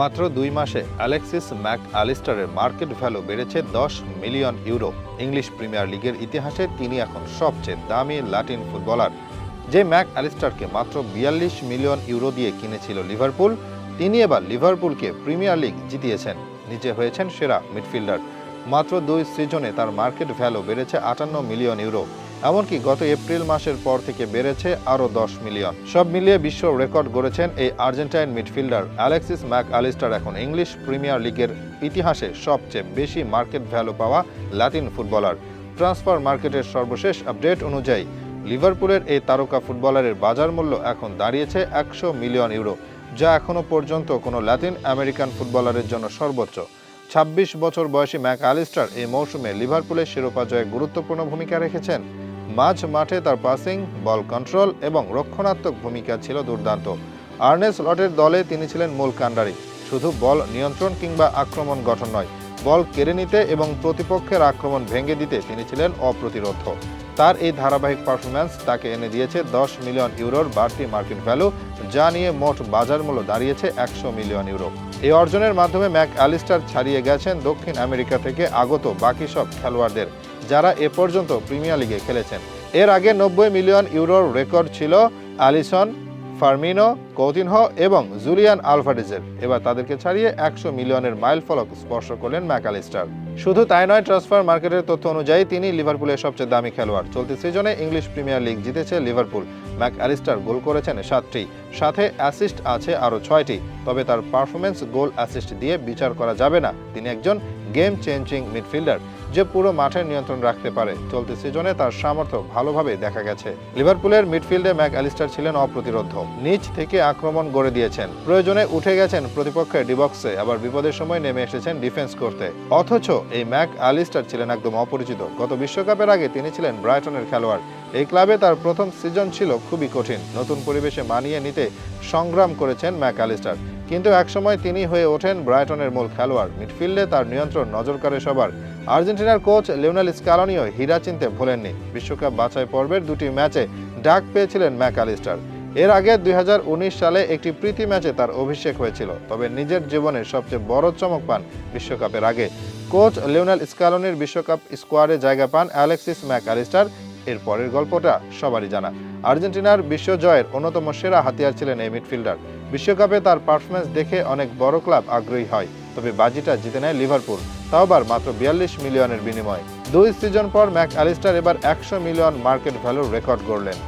মাত্র দুই মাসে অ্যালেক্সিস ম্যাক আলিস্টারের মার্কেট ভ্যালু বেড়েছে দশ মিলিয়ন ইউরো। ইংলিশ প্রিমিয়ার লিগের ইতিহাসে তিনি এখন সবচেয়ে দামি লাটিন ফুটবলার। যে ম্যাক অ্যালিস্টারকে মাত্র বিয়াল্লিশ মিলিয়ন ইউরো দিয়ে কিনেছিল লিভারপুল, তিনি এবার লিভারপুলকে প্রিমিয়ার লিগ জিতিয়েছেন। নিজে হয়েছেন সেরা মিডফিল্ডার। মাত্র দুই সিজনে তার মার্কেট ভ্যালু বেড়েছে আটান্ন মিলিয়ন ইউরো। এমনকি গত এপ্রিল মাসের পর থেকে বেড়েছে আরও দশ মিলিয়ন। সব মিলিয়ে বিশ্ব রেকর্ড গড়েছেন এই Argentine midfielder Alexis Mac Allister এখন ইংলিশ প্রিমিয়ার লিগের ইতিহাসে সবচেয়ে বেশি মার্কেট ভ্যালু পাওয়া লাতিন ফুটবলার। ট্রান্সফার মার্কেটের সর্বশেষ আপডেট অনুযায়ী, লিভারপুলের এই তারকা ফুটবলারের বাজার মূল্য এখন দাঁড়িয়েছে একশো মিলিয়ন ইউরো, যা এখনও পর্যন্ত কোনো লাতিন আমেরিকান ফুটবলারের জন্য সর্বোচ্চ। ছাব্বিশ বছর বয়সী ম্যাক আলিস্টার এই মৌসুমে লিভারপুলের শিরোপা জয়ে গুরুত্বপূর্ণ ভূমিকা রেখেছেন। মাঝ মাঠে তার পাসিং বল কন্ট্রোল এবং রক্ষণাত্মক ভূমিকা ছিল দুর্দান্ত। আর্নেস লটের দলে তিনি ছিলেন মূল কাণ্ডারি। শুধু বল নিয়ন্ত্রণ কিংবা আক্রমণ গঠন নয়, বল কেড়ে নিতে এবং প্রতিপক্ষের আক্রমণ ভেঙে দিতে তিনি ছিলেন অপ্রতিরোধ। তার এই ধারাবাহিক পারফরম্যান্স তাকে এনে দিয়েছে দশ মিলিয়ন ইউরোর বাড়তি মার্কেট ভ্যালু যা নিয়ে মোট বাজার মূল্য দাঁড়িয়েছে একশো মিলিয়ন ইউরো। এই অর্জনের মাধ্যমে ম্যাক অ্যালিস্টার ছাড়িয়ে গেছেন দক্ষিণ আমেরিকা থেকে আগত বাকি সব খেলোয়াড়দের। যারা এ পর্যন্ত প্রিমিয়ার লিগে খেলেছেন। এর আগে নব্বই মিলিয়ন ইউরোর রেকর্ড ছিল আলিসন ফার্মিনো, কৌতিনহ এবং জুলিয়ান আলভারেজের এবার তাদেরকে ছাড়িয়ে একশো মিলিয়নের মাইল ফলক স্পর্শ করলেন ম্যাকালিস্টার। শুধু তাই নয়, ট্রান্সফার মার্কেটের তথ্য অনুযায়ী তিনি লিভারপুলের সবচেয়ে দামি খেলোয়াড়। চলতি সিজনে ইংলিশ প্রিমিয়ার লিগ জিতেছে লিভারপুল। ম্যাক অ্যালিস্টার গোল করেছেন সাতটি। সাথে অ্যাসিস্ট আছে আরও ছয়টি। তবে তার পারফরমেন্স গোল অ্যাসিস্ট দিয়ে বিচার করা যাবে না। তিনি একজন গেম চেঞ্জিং মিডফিল্ডার। যে পুরো মাঠের নিয়ন্ত্রণ রাখতে পারে। চলতি সিজনে তার সামর্থ্য ভালোভাবে দেখা গেছে। লিভারপুলের মিডফিল্ডে ম্যাক অ্যালিস্টার ছিলেন অপ্রতিরোধ। নিচ থেকে আক্রমণ গড়ে দিয়েছেন। প্রয়োজনে উঠে গেছেন প্রতিপক্ষের ডিবক্সে, আবার বিপদের সময় নেমে এসেছেন ডিফেন্স করতে। অথচ এই ম্যাক অ্যালিস্টার ছিলেন একদম অপরিচিত। গত বিশ্বকাপের আগে তিনি ছিলেন ব্রাইটনের খেলোয়াড়। এই ক্লাবে তার প্রথম সিজন ছিল খুবই কঠিন। নতুন পরিবেশে মানিয়ে নিতে সংগ্রাম করেছেন ম্যাক অ্যালিস্টার। কিন্তু একসময় তিনি হয়ে ওঠেন ব্রাইটনের মূল খেলোয়াড়। মিডফিল্ডে তার নিয়ন্ত্রণ নজর কাড়ে সবার। আর্জেন্টিনার কোচ লিওনেল স্কালনিও হীরা চিনতে ভোলেননি। বিশ্বকাপ বাছাই পর্বের দুটি ম্যাচে ডাক পেয়েছিলেন ম্যাক অ্যালিস্টার এর আগে দুই হাজার উনিশ সালে একটি প্রীতি ম্যাচে তার অভিষেক হয়েছিল, তবে নিজের জীবনের সবচেয়ে বড় চমক পান বিশ্বকাপের আগে। কোচ লিওনেল স্কালনির বিশ্বকাপ স্কোয়াডে জায়গা পান অ্যালেক্সিস ম্যাক অ্যালিস্টার এর পরের গল্পটা সবারই জানা। আর্জেন্টিনার বিশ্বজয়ের অন্যতম সেরা হাতিয়ার ছিলেন এই মিডফিল্ডার। বিশ্বকাপে তার পারফরমেন্স দেখে অনেক বড় ক্লাব আগ্রহী হয়, তবে বাজিটা জিতে নেয় লিভারপুল। তাও আবার মাত্র বিয়াল্লিশ মিলিয়নের বিনিময়ে। দুই সিজন পর ম্যাক অ্যালিস্টার এবার একশো মিলিয়ন মার্কেট ভ্যালুর রেকর্ড গড়লেন।